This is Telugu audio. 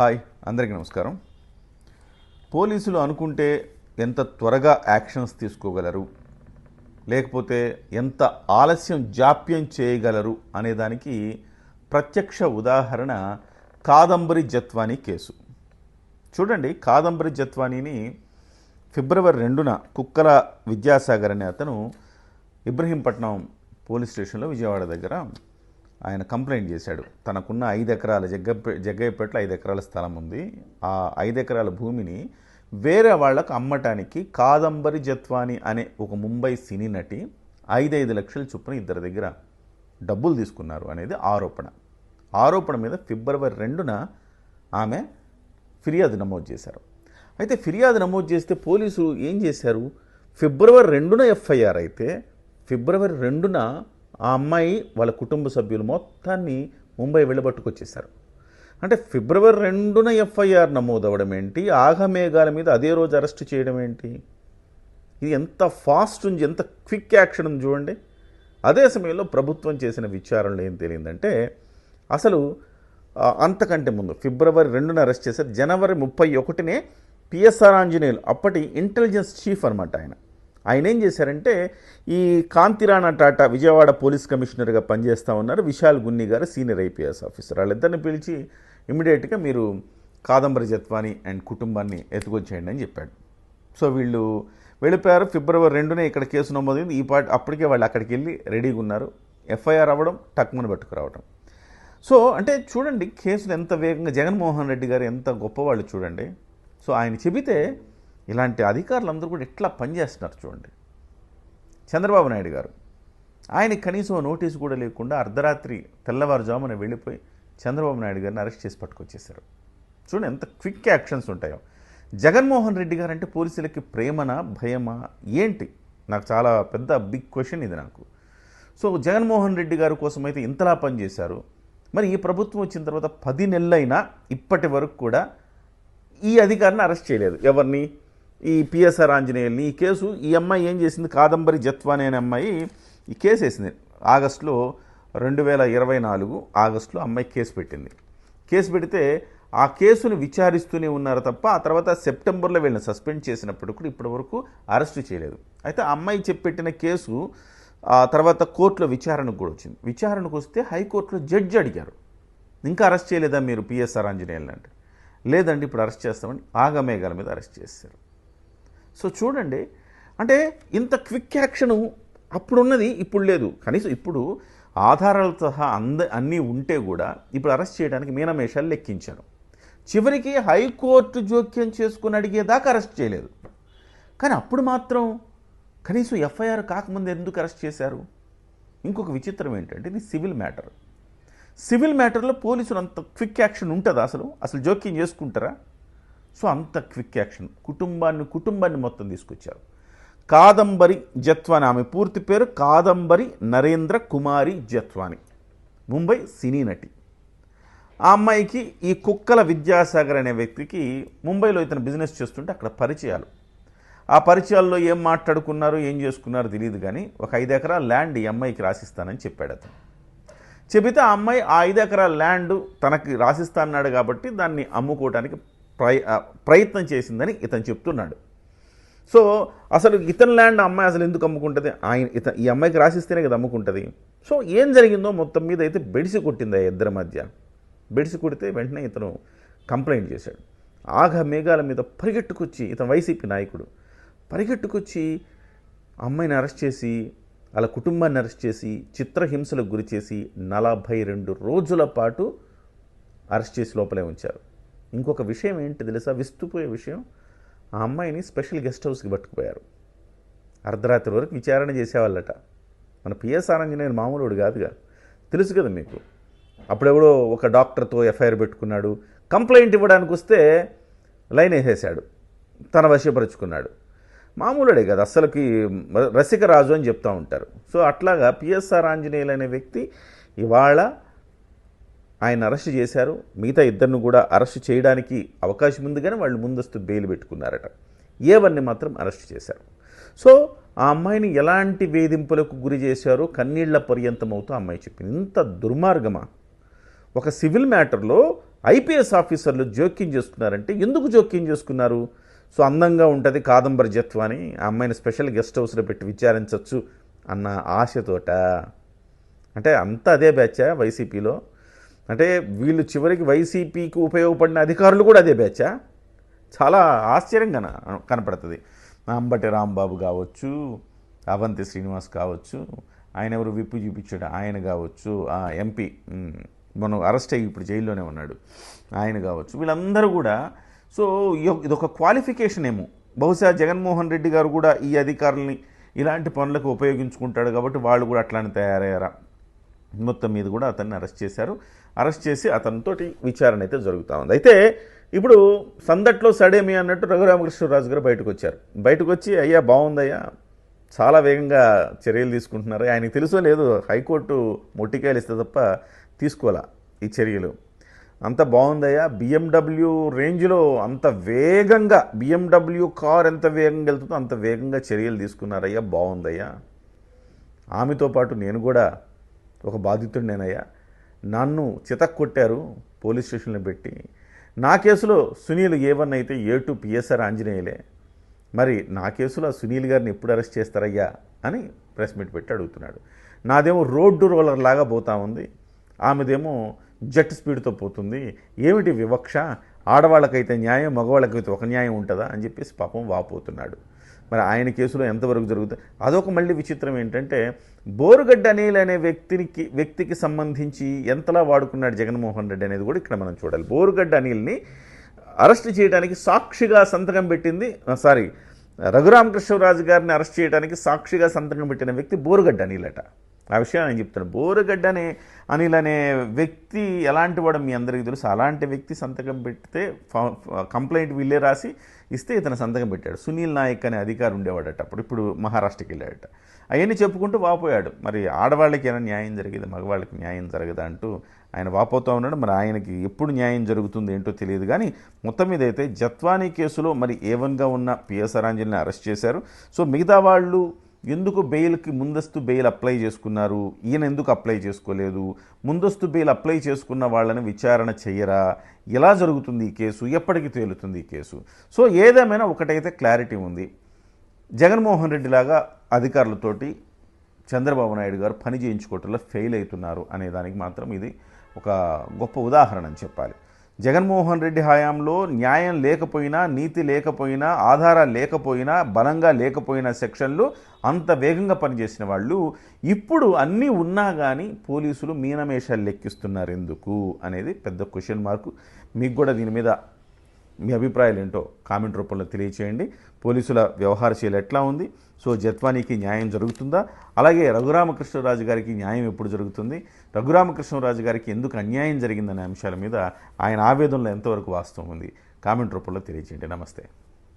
హాయ్ అందరికీ నమస్కారం. పోలీసులు అనుకుంటే ఎంత త్వరగా యాక్షన్స్ తీసుకోగలరు? లేకపోతే ఎంత ఆలస్యం జాప్యం చేయగలరు అనేదానికి ప్రత్యక్ష ఉదాహరణ కాదంబరి జత్వానీ కేసు. చూడండి కాదంబరి జత్వానీని ఫిబ్రవరి రెండున కుక్కల విద్యాసాగర్ అనే అతను ఇబ్రహీంపట్నం పోలీస్ స్టేషన్లో విజయవాడ దగ్గర ఆయన కంప్లైంట్ చేశాడు. తనకున్న ఐదు ఎకరాల జగ్గ జగ్గయ్యపేటలో ఐదు ఎకరాల స్థలం ఉంది. ఆ ఐదు ఎకరాల భూమిని వేరే వాళ్ళకు అమ్మటానికి కాదంబరి జత్వాని అనే ఒక ముంబై సినీ నటి ఐదైదు లక్షల చొప్పున ఇద్దరి దగ్గర డబ్బులు తీసుకున్నారు అనేది ఆరోపణ. ఆరోపణ మీద ఫిబ్రవరి రెండున ఆమె ఫిర్యాదు నమోదు చేశారు. అయితే ఫిర్యాదు నమోదు చేస్తే పోలీసులు ఏం చేశారు? ఫిబ్రవరి రెండున ఎఫ్ఐఆర్ అయితే ఫిబ్రవరి రెండున ఆ అమ్మాయి వాళ్ళ కుటుంబ సభ్యులు మొత్తాన్ని ముంబై వెళ్ళబట్టుకొచ్చేశారు అంటే ఫిబ్రవరి రెండున ఎఫ్ఐఆర్ నమోదవడం ఏంటి? ఆగమేఘాల మీద అదే రోజు అరెస్ట్ చేయడం ఏంటి? ఇది ఎంత ఫాస్ట్ ఉంది ఎంత క్విక్ యాక్షన్ ఉంది చూడండి. అదే సమయంలో ప్రభుత్వం చేసిన విచారణలో ఏం తెలియందంటే అసలు అంతకంటే ముందు ఫిబ్రవరి రెండున అరెస్ట్ చేశారు. జనవరి ముప్పై ఒకటినే పిఎస్ఆర్ ఆంజనేయులు అప్పటి ఇంటెలిజెన్స్ చీఫ్ అనమాట ఆయన. ఆయన ఏం చేశారంటే ఈ కాంతిరాణా టాటా విజయవాడ పోలీస్ కమిషనర్గా పనిచేస్తూ ఉన్నారు. విశాల్ గున్ని గారు సీనియర్ ఐపీఎస్ ఆఫీసర్. వాళ్ళిద్దరిని పిలిచి ఇమీడియట్గా మీరు కాదంబరి జత్వాని అండ్ కుటుంబాన్ని ఎత్తుకొచ్చేయండి అని చెప్పాడు. సో వీళ్ళు వెళ్ళిపోయారు. ఫిబ్రవరి రెండునే ఇక్కడ కేసు నమోదైంది. ఈ పాట అప్పటికే వాళ్ళు అక్కడికి వెళ్ళి రెడీగా ఉన్నారు. ఎఫ్ఐఆర్ అవ్వడం టక్మని పట్టుకురావడం సో అంటే చూడండి కేసులు ఎంత వేగంగా జగన్మోహన్ రెడ్డి గారు ఎంత గొప్పవాళ్ళు చూడండి. సో ఆయన చెబితే ఇలాంటి అధికారులు అందరూ కూడా ఎట్లా పనిచేస్తున్నారు చూడండి. చంద్రబాబు నాయుడు గారు. ఆయన కనీసం నోటీసు కూడా లేకుండా అర్ధరాత్రి తెల్లవారుజామున వెళ్ళిపోయి చంద్రబాబు నాయుడు గారిని అరెస్ట్ చేసి పట్టుకొచ్చేశారు. చూడండి ఎంత క్విక్ యాక్షన్స్ ఉంటాయో. జగన్మోహన్ రెడ్డి గారు అంటే పోలీసులకి ప్రేమనా భయమా? ఏంటి? నాకు చాలా పెద్ద బిగ్ క్వశ్చన్ ఇది నాకు. సో జగన్మోహన్ రెడ్డి గారి కోసం అయితే ఇంతలా పనిచేశారు మరి ఈ ప్రభుత్వం వచ్చిన తర్వాత పది నెలలైనా ఇప్పటి వరకు కూడా ఈ అధికారిని అరెస్ట్ చేయలేదు. ఎవరిని? ఈ పిఎస్ఆర్ ఆంజనేయుల్ని ఈ కేసు ఈ అమ్మాయి ఏం చేసింది? కాదంబరి జత్వా అనే అమ్మాయి ఈ కేసు వేసింది. ఆగస్టులో రెండు వేల ఇరవై నాలుగు ఆగస్టులో అమ్మాయి కేసు పెట్టింది. కేసు పెడితే ఆ కేసును విచారిస్తూనే ఉన్నారు తప్ప ఆ తర్వాత సెప్టెంబర్లో వీళ్ళని సస్పెండ్ చేసినప్పుడు కూడా ఇప్పటి వరకు అరెస్ట్ చేయలేదు. అయితే ఆ అమ్మాయి చెప్పెట్టిన కేసు ఆ తర్వాత కోర్టులో విచారణకు కూడా వచ్చింది. విచారణకు వస్తే హైకోర్టులో జడ్జి అడిగారు. ఇంకా అరెస్ట్ చేయలేదా మీరు పిఎస్ఆర్ ఆంజనేయులు అంటే? లేదండి ఇప్పుడు అరెస్ట్ చేస్తామని ఆగమేఘాల మీద అరెస్ట్ చేశారు. సో చూడండి అంటే ఇంత క్విక్ యాక్షను అప్పుడున్నది ఇప్పుడు లేదు. కనీసం ఇప్పుడు ఆధారాలతో సహా అంద అన్నీ ఉంటే కూడా ఇప్పుడు అరెస్ట్ చేయడానికి మీనమేషాలు లెక్కించారు. చివరికి హైకోర్టు జోక్యం చేసుకుని అడిగేదాకా అరెస్ట్ చేయలేదు. కానీ అప్పుడు మాత్రం కనీసం ఎఫ్ఐఆర్ కాకముందు ఎందుకు అరెస్ట్ చేశారు? ఇంకొక విచిత్రం ఏంటంటే ఇది సివిల్ మ్యాటర్. సివిల్ మ్యాటర్లో పోలీసులు అంత క్విక్ యాక్షన్ ఉంటుందా అసలు? అసలు జోక్యం చేసుకుంటారా? సో అంత క్విక్ యాక్షన్. కుటుంబాన్ని కుటుంబాన్ని మొత్తం తీసుకొచ్చారు. కాదంబరి జత్వాని ఆమె పూర్తి పేరు కాదంబరి నరేంద్ర కుమారి జత్వాని. ముంబై సినీ నటి. ఆ అమ్మాయికి ఈ కుక్కల విద్యాసాగర్ అనే వ్యక్తికి ముంబైలో ఇతను బిజినెస్ చేస్తుంటే అక్కడ పరిచయాలు. ఆ పరిచయాల్లో ఏం మాట్లాడుకున్నారు ఏం చేసుకున్నారో తెలియదు కానీ ఒక ఐదు ఎకరాల ల్యాండ్ ఈ అమ్మాయికి రాసిస్తానని చెప్పాడు అతను. చెబితే ఆ అమ్మాయి ఆ ఐదు ఎకరాల ల్యాండ్ తనకి రాసిస్తా అన్నాడు కాబట్టి దాన్ని అమ్ముకోవడానికి ప్రయత్నం చేసిందని ఇతను చెప్తున్నాడు. సో అసలు ఇతని ల్యాండ్ అమ్మాయి అసలు ఎందుకు అమ్ముకుంటుంది? ఆయన ఇత ఈ అమ్మాయికి రాసిస్తేనే కదా అమ్ముకుంటుంది. సో ఏం జరిగిందో మొత్తం మీద అయితే బెడిసి కొట్టింది ఆ ఇద్దరి మధ్య. బెడిసి కొడితే వెంటనే ఇతను కంప్లైంట్ చేశాడు. ఆగ మేఘాల మీద పరిగెట్టుకొచ్చి ఇతను వైసీపీ నాయకుడు పరిగెట్టుకొచ్చి అమ్మాయిని అరెస్ట్ చేసి వాళ్ళ కుటుంబాన్ని అరెస్ట్ చేసి చిత్రహింసలకు గురి చేసి నలభై రెండు రోజుల పాటు అరెస్ట్ చేసి లోపలే ఉంచారు. ఇంకొక విషయం ఏంటి తెలుసా? విస్తుపోయే విషయం ఆ అమ్మాయిని స్పెషల్ గెస్ట్ హౌస్కి పట్టుకుపోయారు. అర్ధరాత్రి వరకు విచారణ చేసేవాళ్ళట. మన పిఎస్ఆర్ ఆంజనేయులు మామూలుడు కాదుగా. తెలుసు కదా మీకు. అప్పుడెవడో ఒక డాక్టర్తో ఎఫ్ఐఆర్ పెట్టుకున్నాడు. కంప్లైంట్ ఇవ్వడానికి వస్తే లైన్ వేసేసాడు తన వశపరుచుకున్నాడు. మామూలుడే కదా అస్సలకి రసికరాజు అని చెప్తూ ఉంటారు. సో అట్లాగా పిఎస్ఆర్ ఆంజనేయులు అనే వ్యక్తి ఇవాళ ఆయన అరెస్ట్ చేశారు. మిగతా ఇద్దరిని కూడా అరెస్ట్ చేయడానికి అవకాశం ఉంది కానీ వాళ్ళు ముందస్తు బెయిల్ పెట్టుకున్నారట. ఏవన్నీ మాత్రం అరెస్ట్ చేశారు. సో ఆ అమ్మాయిని ఎలాంటి వేధింపులకు గురి చేశారో? కన్నీళ్ళ పర్యంతం అవుతూ ఆ అమ్మాయి చెప్పింది. ఇంత దుర్మార్గమా? ఒక సివిల్ మ్యాటర్లో ఐపీఎస్ ఆఫీసర్లు జోక్యం చేసుకున్నారంటే ఎందుకు జోక్యం చేసుకున్నారు? సో అందంగా ఉంటుంది కాదంబరి జత్వాని ఆ అమ్మాయిని స్పెషల్ గెస్ట్ హౌస్లో పెట్టి విచారించవచ్చు అన్న ఆశతోట. అంటే అంత అదే బ్యాచా వైసీపీలో? అంటే వీళ్ళు చివరికి వైసీపీకి ఉపయోగపడిన అధికారులు కూడా అదే బ్యాచా? చాలా ఆశ్చర్యంగా కనపడుతుంది. అంబటి రాంబాబు కావచ్చు అవంతి శ్రీనివాస్ కావచ్చు ఆయన ఎవరు విప్పు చూపించాడు ఆయన కావచ్చు ఆ ఎంపీ మనం అరెస్ట్ అయ్యి ఇప్పుడు జైల్లోనే ఉన్నాడు ఆయన కావచ్చు వీళ్ళందరూ కూడా. సో ఇదొక- ఇదొక క్వాలిఫికేషన్ ఏమో. బహుశా జగన్మోహన్ రెడ్డి గారు కూడా ఈ అధికారుల్ని ఇలాంటి పనులకు ఉపయోగించుకుంటాడు కాబట్టి వాళ్ళు కూడా అట్లానే తయారయ్యారా? మొత్తం మీద కూడా అతన్ని అరెస్ట్ చేశారు. అరెస్ట్ చేసి అతనితోటి విచారణ అయితే జరుగుతూ ఉంది. అయితే ఇప్పుడు సందట్లో సడేమి అన్నట్టు రఘురామకృష్ణరాజు గారు బయటకు వచ్చారు బయటకు వచ్చి అయ్యా బాగుందయ్యా. చాలా వేగంగా చర్యలు తీసుకుంటున్నారు. ఆయనకి తెలుసో లేదు హైకోర్టు మొట్టికాయలు ఇస్తే తప్ప తీసుకోవాలా ఈ చర్యలు. అంత బాగుందయ్యా. బిఎండబ్ల్యూ రేంజ్లో అంత వేగంగా బిఎండబ్ల్యూ కార్ ఎంత వేగంగా వెళ్తుందో అంత వేగంగా చర్యలు తీసుకున్నారయ్యా. బాగుందయ్యా. ఆమెతో పాటు నేను కూడా ఒక బాధితుడినేనయ్యా. నన్ను చితక్కొట్టారు పోలీస్ స్టేషన్లో పెట్టి. నా కేసులో సునీల్ ఏ వన్ అయితే ఏ టూ పిఎస్ఆర్ ఆంజనేయులే. మరి నా కేసులో సునీల్ గారిని ఎప్పుడు అరెస్ట్ చేస్తారయ్యా అని ప్రెస్ మీట్ పెట్టి అడుగుతున్నాడు. నాదేమో రోడ్డు రోలర్ లాగా పోతా ఉంది. ఆమెదేమో జెట్ స్పీడ్తో పోతుంది. ఏమిటి వివక్ష? ఆడవాళ్ళకైతే న్యాయం మగవాళ్ళకైతే ఒక న్యాయం ఉంటుందా అని చెప్పేసి పాపం వాపోతున్నాడు. మరి ఆయన కేసులో ఎంతవరకు జరుగుతుంది అదొక మళ్ళీ విచిత్రం ఏంటంటే బోరుగడ్డ అనిల్ అనే వ్యక్తికి వ్యక్తికి సంబంధించి ఎంతలా వాడుకున్నాడు జగన్మోహన్ రెడ్డి అనేది కూడా ఇక్కడ మనం చూడాలి. బోరుగడ్డ అనిల్ని అరెస్ట్ చేయడానికి సాక్షిగా సంతకం పెట్టింది సారీ రఘురామకృష్ణరాజు గారిని అరెస్ట్ చేయడానికి సాక్షిగా సంతకం పెట్టిన వ్యక్తి బోరుగడ్డ అనిల్ అట. ఆ విషయం నేను చెప్తాను బోరుగడ్డ అనే అనిల్ అనే వ్యక్తి ఎలాంటి వాడు మీ అందరికీ తెలుసు. అలాంటి వ్యక్తి సంతకం పెడితే ఫ- కంప్లైంట్ వీళ్ళే రాసి ఇస్తే ఇతను సంతకం పెట్టాడు. సునీల్ నాయక్ అనే అధికారి ఉండేవాడట అప్పుడు. ఇప్పుడు మహారాష్ట్రకి వెళ్ళాడట. అవన్నీ చెప్పుకుంటూ వాపోయాడు. మరి ఆడవాళ్ళకి ఏమైనా న్యాయం జరిగేది? మగవాళ్ళకి న్యాయం జరగదా అంటూ ఆయన వాపోతూ ఉన్నాడు. మరి ఆయనకి ఎప్పుడు న్యాయం జరుగుతుంది ఏంటో తెలియదు. కానీ మొత్తం మీద అయితే జత్వానీ కేసులో మరి ఏవన్గా ఉన్న పిఎస్ఆర్ ఆంజల్ని అరెస్ట్ చేశారు. సో మిగతా వాళ్ళు ఎందుకు బెయిల్కి ముందస్తు బెయిల్ అప్లై చేసుకున్నారు? ఈయన ఎందుకు అప్లై చేసుకోలేదు? ముందస్తు బెయిల్ అప్లై చేసుకున్న వాళ్ళని విచారణ చెయ్యరా? ఎలా జరుగుతుంది ఈ కేసు? ఎప్పటికి తేలుతుంది ఈ కేసు? సో ఏదేమైనా ఒకటైతే క్లారిటీ ఉంది. జగన్మోహన్ రెడ్డి లాగా అధికారులతోటి చంద్రబాబు నాయుడు గారు పని చేయించుకోవటంలో ఫెయిల్ అవుతున్నారు అనే దానికి మాత్రం ఇది ఒక గొప్ప ఉదాహరణ అని చెప్పాలి. జగన్మోహన్ రెడ్డి హయాంలో న్యాయం లేకపోయినా నీతి లేకపోయినా ఆధారాలు లేకపోయినా బలంగా లేకపోయినా సెక్షన్లు అంత వేగంగా పనిచేసిన వాళ్ళు ఇప్పుడు అన్నీ ఉన్నా కానీ పోలీసులు మీనమేషాలు లెక్కిస్తున్నారు ఎందుకు అనేది పెద్ద క్వశ్చన్ మార్కు మీకు కూడా దీని మీద మీ అభిప్రాయాలు ఏంటో కామెంట్ రూపంలో తెలియచేయండి. పోలీసుల వ్యవహారశీల ఎట్లా ఉంది? సో జత్వానీకి న్యాయం జరుగుతుందా? అలాగే రఘురామకృష్ణరాజు గారికి న్యాయం ఎప్పుడు జరుగుతుంది? రఘురామకృష్ణరాజు గారికి ఎందుకు అన్యాయం జరిగిందనే అంశాల మీద ఆయన ఆవేదనలో ఎంతవరకు వాస్తవం ఉంది? కామెంట్ రూపంలో తెలియచేయండి. నమస్తే.